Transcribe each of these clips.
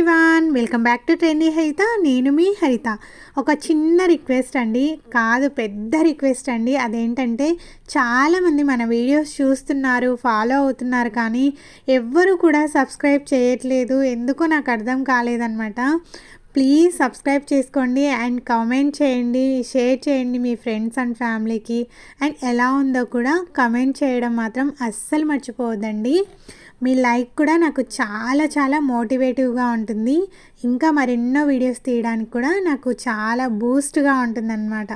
Everyone welcome back to trendy Haritha. నేను మీ హరిత. ఒక చిన్న రిక్వెస్ట్ అండి. కాదు పెద్ద రిక్వెస్ట్ అండి. అదేంటంటే చాలామంది మన వీడియోస్ చూస్తున్నారు ఫాలో అవుతున్నారు కానీ ఎవ్వరు కూడా సబ్స్క్రైబ్ చేయట్లేదు. ఎందుకో నాకు అర్థం కాలేదన్నమాట. ప్లీజ్ సబ్స్క్రైబ్ చేసుకోండి అండ్ కామెంట్ చేయండి. షేర్ చేయండి మీ ఫ్రెండ్స్ అండ్ ఫ్యామిలీకి. అండ్ ఎలా ఉందో కూడా కమెంట్ చేయడం మాత్రం అస్సలు మర్చిపోవద్దండి. మీ లైక్ కూడా నాకు చాలా చాలా మోటివేటివ్గా ఉంటుంది. ఇంకా మరెన్నో వీడియోస్ తీయడానికి కూడా నాకు చాలా బూస్ట్గా ఉంటుందన్నమాట.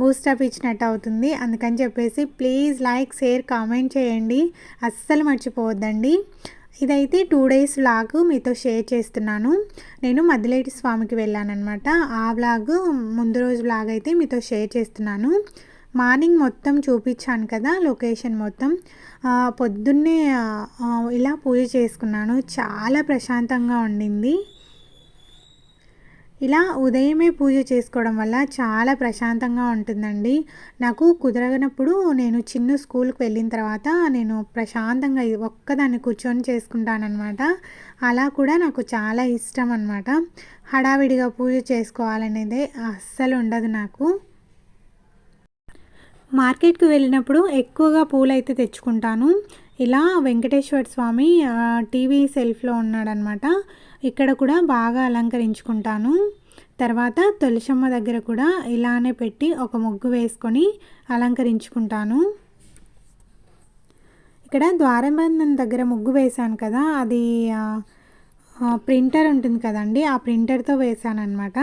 బూస్ట్ అప్ ఇచ్చినట్టు అవుతుంది. అందుకని చెప్పేసి ప్లీజ్ లైక్ షేర్ కామెంట్ చేయండి. అస్సలు మర్చిపోవద్దండి. ఇదైతే టూ డేస్ వ్లాగ్ మీతో షేర్ చేస్తున్నాను. నేను మద్దిలేటి స్వామికి వెళ్ళానమాట ఆ వ్లాగ్ ముందు రోజు వ్లాగ్ అయితే మీతో షేర్ చేస్తున్నాను. మార్నింగ్ మొత్తం చూపించాను కదా లొకేషన్ మొత్తం. పొద్దున్నే ఇలా పూజ చేసుకున్నాను. చాలా ప్రశాంతంగా ఉండింది. ఇలా ఉదయమే పూజ చేసుకోవడం వల్ల చాలా ప్రశాంతంగా ఉంటుందండి. నాకు కుదరనప్పుడు నేను చిన్న స్కూల్కి వెళ్ళిన తర్వాత నేను ప్రశాంతంగా ఒక్కదాన్ని కూర్చొని చేసుకుంటానమాట అలా కూడా నాకు చాలా ఇష్టం అనమాట హడావిడిగా పూజ చేసుకోవాలనేదే అస్సలు ఉండదు నాకు. మార్కెట్కి వెళ్ళినప్పుడు ఎక్కువగా పూలు అయితే తెచ్చుకుంటాను. ఇలా వెంకటేశ్వర స్వామి టీవీ సెల్ఫ్లో ఉన్నాడనమాట. ఇక్కడ కూడా బాగా అలంకరించుకుంటాను. తర్వాత తులసమ్మ దగ్గర కూడా ఇలానే పెట్టి ఒక ముగ్గు వేసుకొని అలంకరించుకుంటాను. ఇక్కడ ద్వారబంధం దగ్గర ముగ్గు వేశాను కదా అది ప్రింటర్ ఉంటుంది కదండి ఆ ప్రింటర్తో వేశాను అనమాట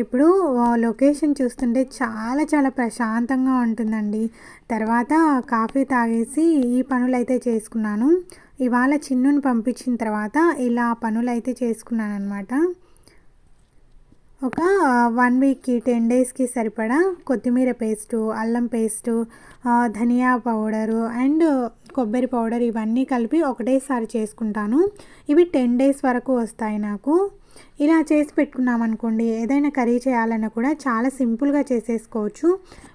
ఇప్పుడు లొకేషన్ చూస్తుంటే చాలా చాలా ప్రశాంతంగా ఉంటుందండి. తర్వాత కాఫీ తాగేసి ఈ పనులు అయితే చేసుకున్నాను. ఇవాళ చిన్నుని పంపించిన తర్వాత ఇలా పనులు అయితే చేసుకున్నాను అనమాట ఒక వన్ వీక్కి టెన్ డేస్కి సరిపడా కొత్తిమీర పేస్టు అల్లం పేస్టు ధనియా పౌడరు అండ్ కొబ్బరి పౌడర్ ఇవన్నీ కలిపి ఒకటేసారి చేసుకుంటాను. ఇవి టెన్ డేస్ వరకు వస్తాయి నాకు. ఇలా చేసి పెట్టుకున్నాం అనుకోండి ఏదైనా కర్రీ చేయాలన్నా కూడా చాలా సింపుల్గా చేసేసుకోవచ్చు.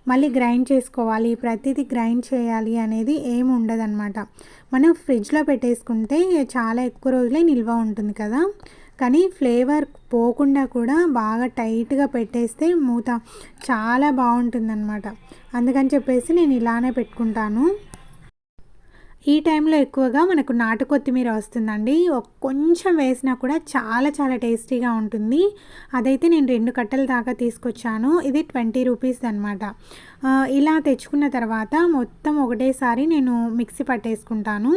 మళ్ళీ గ్రైండ్ చేసుకోవాలి ప్రతిదీ గ్రైండ్ చేయాలి అనేది ఏమి ఉండదన్నమాట. మనం ఫ్రిడ్జ్లో పెట్టేసుకుంటే చాలా ఎక్కువ రోజులే నిల్వ ఉంటుంది కదా. కానీ ఫ్లేవర్ పోకుండా కూడా బాగా టైట్గా పెట్టేస్తే మూత చాలా బాగుంటుందన్నమాట. అందుకని చెప్పేసి నేను ఇలానే పెట్టుకుంటాను. ఈ టైంలో ఎక్కువగా మనకు నాటు కొత్తిమీర వస్తుందండి. కొంచెం వేసినా కూడా చాలా చాలా టేస్టీగా ఉంటుంది. అదైతే నేను రెండు కట్టల దాకా తీసుకొచ్చాను. ఇది ట్వంటీ రూపీస్ అనమాట ఇలా తెచ్చుకున్న తర్వాత మొత్తం ఒకటేసారి నేను మిక్సీ పట్టేసుకుంటాను.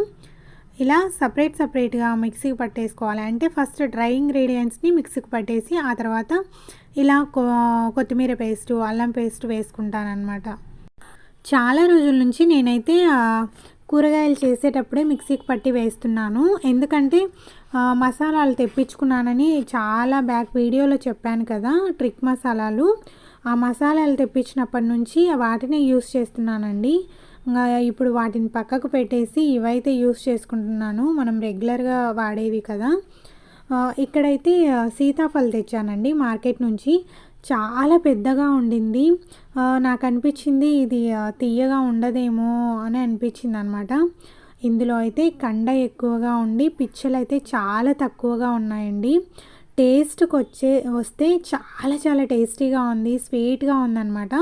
ఇలా సపరేట్ సపరేట్గా మిక్సీకి పట్టేసుకోవాలి. అంటే ఫస్ట్ డ్రై ఇంగ్రీడియంట్స్ని మిక్సీకి పట్టేసి ఆ తర్వాత ఇలా కొత్తిమీర పేస్టు అల్లం పేస్ట్ వేసుకుంటాను అనమాట చాలా రోజుల నుంచి నేనైతే కూరగాయలు చేసేటప్పుడే మిక్సీకి పట్టి వేస్తున్నాను. ఎందుకంటే మసాలాలు తెప్పించుకున్నానని చాలా బ్యాక్ వీడియోలో చెప్పాను కదా ట్రిక్ మసాలాలు. ఆ మసాలాలు తెప్పించినప్పటి నుంచి వాటిని యూస్ చేస్తున్నానండి. ఇప్పుడు వాటిని పక్కకు పెట్టేసి ఇవైతే యూస్ చేసుకుంటున్నాను. మనం రెగ్యులర్గా వాడేవి కదా. ఇక్కడైతే సీతాఫలం తెచ్చానండి మార్కెట్ నుంచి. చాలా పెద్దగా ఉండింది. నాకు అనిపించింది ఇది తీయగా ఉండదేమో అని అనిపించింది అనమాట ఇందులో అయితే కండ ఎక్కువగా ఉండి పిచ్చలు అయితే చాలా తక్కువగా ఉన్నాయండి. టేస్ట్కి వచ్చే వస్తే చాలా చాలా టేస్టీగా ఉంది స్వీట్గా ఉందన్నమాట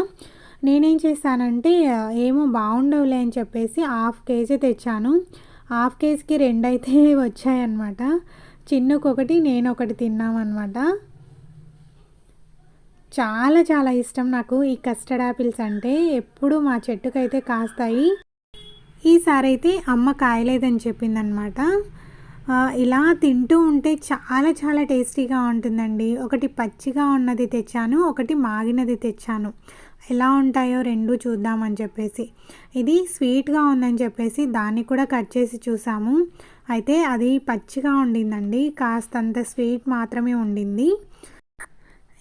నేనేం చేశానంటే ఏమో బాగుండవులే అని చెప్పేసి హాఫ్ కేజీ తెచ్చాను. హాఫ్ కేజీకి రెండు అయితే వచ్చాయన్నమాట. చిన్నకొకటి నేను ఒకటి తిన్నామన్నమాట. చాలా చాలా ఇష్టం నాకు ఈ కస్టర్డ్ యాపిల్స్ అంటే. ఎప్పుడు మా చెట్టుకైతే కాస్తాయి ఈసారి అయితే అమ్మ కాయలేదని చెప్పిందనమాట ఇలా తింటూ ఉంటే చాలా చాలా టేస్టీగా ఉంటుందండి. ఒకటి పచ్చిగా ఉన్నది తెచ్చాను ఒకటి మాగినది తెచ్చాను. ఎలా ఉంటాయో రెండు చూద్దామని చెప్పేసి. ఇది స్వీట్గా ఉందని చెప్పేసి దాన్ని కూడా కట్ చేసి చూసాము. అయితే అది పచ్చిగా ఉండిందండి. కాస్తంత స్వీట్ మాత్రమే ఉండింది.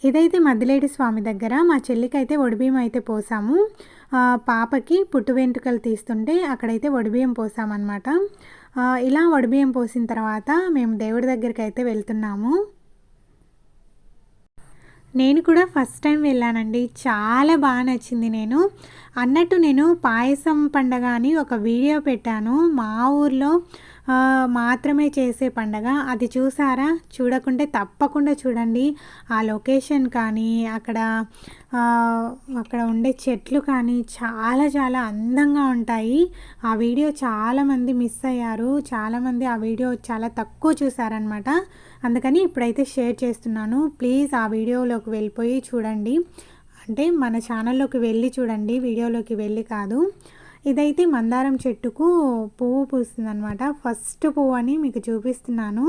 ఇదైతే మద్దిలేటి స్వామి దగ్గర. మా చెల్లికైతే ఒడిబియ్యం అయితే పోసాము. పాపకి పుట్టు వెంట్రుకలు తీస్తుంటే అక్కడైతే ఒడిబియ్యం పోసామన్నమాట. ఇలా వడిబియ్యం పోసిన తర్వాత మేము దేవుడి దగ్గరికి అయితే వెళ్తున్నాము. నేను కూడా ఫస్ట్ టైం వెళ్ళానండి. చాలా బాగా నచ్చింది నేను. అన్నట్టు నేను పాయసం పండగ అని ఒక వీడియో పెట్టాను మా ఊర్లో. మాత్రమే చేసే పండగ. అది చూసారా? చూడకుంటే తప్పకుండా చూడండి. ఆ లొకేషన్ కానీ అక్కడ అక్కడ ఉండే చెట్లు కానీ చాలా చాలా అందంగా ఉంటాయి. ఆ వీడియో చాలామంది మిస్ అయ్యారు. చాలామంది ఆ వీడియో చాలా తక్కువ చూసారనమాట అందుకని ఇప్పుడైతే షేర్ చేస్తున్నాను. ప్లీజ్ ఆ వీడియోలోకి వెళ్ళిపోయి చూడండి. అంటే మన ఛానల్లోకి వెళ్ళి చూడండి. వీడియోలోకి వెళ్ళి కాదు. ఇదైతే మందారం చెట్టుకు పువ్వు పూస్తుందనమాట ఫస్ట్ పువ్వు అని మీకు చూపిస్తున్నాను.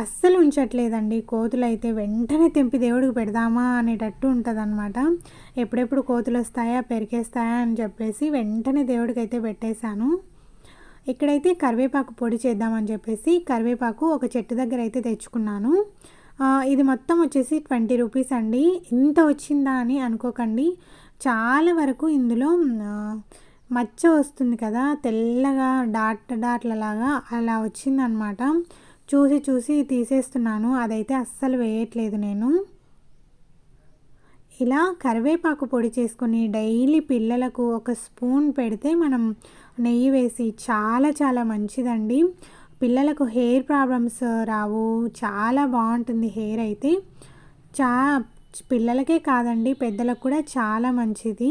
అస్సలు ఉంచట్లేదండి. కోతులు అయితే వెంటనే తెంపి దేవుడికి పెడదామా అనేటట్టు ఉంటుంది అనమాట ఎప్పుడెప్పుడు కోతులు వస్తాయా పెరికేస్తాయా అని చెప్పేసి వెంటనే దేవుడికి అయితే పెట్టేశాను. ఇక్కడైతే కరివేపాకు పొడి చేద్దామని చెప్పేసి కరివేపాకు ఒక చెట్టు దగ్గర అయితే తెచ్చుకున్నాను ఇది మొత్తం వచ్చేసి ట్వంటీ రూపీస్ అండి. ఇంత వచ్చిందా అని అనుకోకండి. చాలా వరకు ఇందులో మచ్చ వస్తుంది కదా తెల్లగా డాట్ డాట్లలాగా అలా వచ్చిందనమాట. చూసి చూసి తీసేస్తున్నాను. అదైతే అస్సలు వేయట్లేదు నేను. ఇలా కరివేపాకు పొడి చేసుకొని డైలీ పిల్లలకు ఒక స్పూన్ పెడితే మనం నెయ్యి వేసి చాలా చాలా మంచిదండి. పిల్లలకు హెయిర్ ప్రాబ్లమ్స్ రావు. చాలా బాగుంటుంది హెయిర్ అయితే. చా పిల్లలకే కాదండి పెద్దలకు కూడా చాలా మంచిది.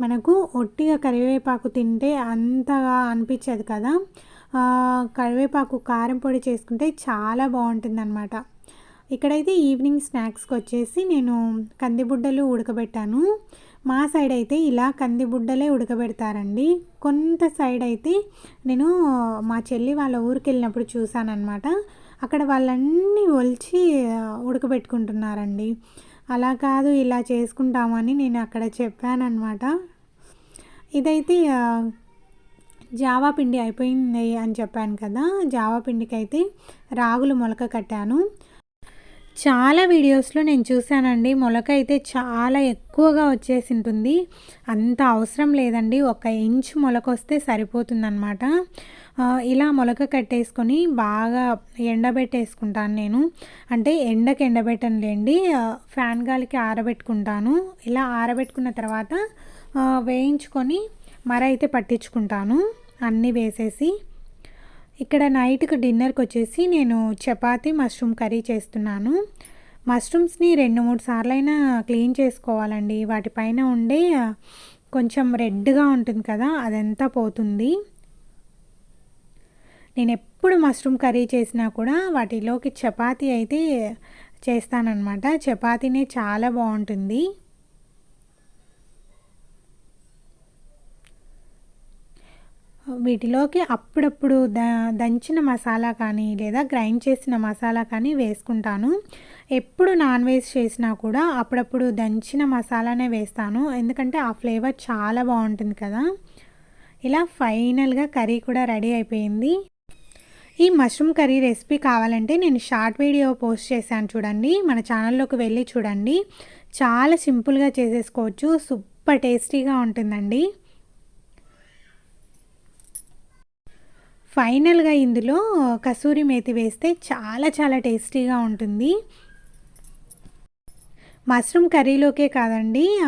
మనకు ఒట్టిగా కరివేపాకు తింటే అంతగా అనిపించదు కదా. కరివేపాకు కారం పొడి చేసుకుంటే చాలా బాగుంటుంది అనమాట ఇక్కడైతే ఈవినింగ్ స్నాక్స్కి వచ్చేసి నేను కందిబుడ్డలు ఉడకబెట్టాను. మా సైడ్ అయితే ఇలా కందిబుడ్డలే ఉడకబెడతారండి. కొంత సైడ్ అయితే నేను మా చెల్లి వాళ్ళ ఊరికి వెళ్ళినప్పుడు చూశానమాట అక్కడ వాళ్ళన్నీ ఒలిచి ఉడకబెట్టుకుంటున్నారండి. అలా కాదు ఇలా చేసుకుంటామని నేను అక్కడ చెప్పానమాట ఇదైతే జావా పిండి అయిపోయింది అని చెప్పాను కదా. జావా పిండికి అయితే రాగులు మొలక కట్టాను. చాలా వీడియోస్లో నేను చూశానండి. మొలక అయితే చాలా ఎక్కువగా వచ్చేసి ఉంటుంది అంత అవసరం లేదండి. ఒక ఇంచ్ మొలక వస్తే సరిపోతుందన్నమాట ఇలా మొలక కట్టేసుకొని బాగా ఎండబెట్టేసుకుంటాను నేను. అంటే ఎండకి ఎండబెట్టనులేండి ఫ్యాన్ గాలికి ఆరబెట్టుకుంటాను. ఇలా ఆరబెట్టుకున్న తర్వాత వేయించుకొని మర అయితే పట్టించుకుంటాను. అన్నీ వేసేసి ఇక్కడ నైట్కి డిన్నర్కి వచ్చేసి నేను చపాతీ మష్రూమ్ కర్రీ చేస్తున్నాను. మష్రూమ్స్ని రెండు మూడు సార్లైనా క్లీన్ చేసుకోవాలండి. వాటిపైన ఉండే కొంచెం రెడ్గా ఉంటుంది కదా అదంతా పోతుంది. నేను ఎప్పుడు మష్రూమ్ కర్రీ చేసినా కూడా వాటిలోకి చపాతీ అయితే చేస్తానన్నమాట. చపాతీనే చాలా బాగుంటుంది. వీటిలోకి అప్పుడప్పుడు ద దంచిన మసాలా కానీ లేదా గ్రైండ్ చేసిన మసాలా కానీ వేసుకుంటాను. ఎప్పుడు నాన్ వెజ్ చేసినా కూడా అప్పుడప్పుడు దంచిన మసాలానే వేస్తాను. ఎందుకంటే ఆ ఫ్లేవర్ చాలా బాగుంటుంది కదా. ఇలా ఫైనల్గా కర్రీ కూడా రెడీ అయిపోయింది. ఈ మష్రూమ్ కర్రీ రెసిపీ కావాలంటే నేను షార్ట్ వీడియో పోస్ట్ చేశాను చూడండి. మన ఛానల్లోకి వెళ్ళి చూడండి. చాలా సింపుల్గా చేసేసుకోవచ్చు. సూపర్ టేస్టీగా ఉంటుందండి. ఫైనల్గా ఇందులో కసూరి మేతి వేస్తే చాలా చాలా టేస్టీగా ఉంటుంది. మష్రూమ్ కర్రీలోకే కాదండి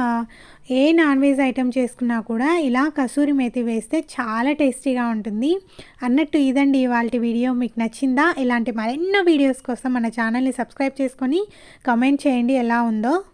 ఏ నాన్ వెజ్ ఐటెం చేసుకున్నా కూడా ఇలా కసూరి మేతి వేస్తే చాలా టేస్టీగా ఉంటుంది. అన్నట్టు ఇదండి ఇవాళ వీడియో. మీకు నచ్చిందా? ఇలాంటి మరెన్నో వీడియోస్ కోసం మన ఛానల్ని సబ్స్క్రైబ్ చేసుకొని కమెంట్ చేయండి. ఎలా ఉందో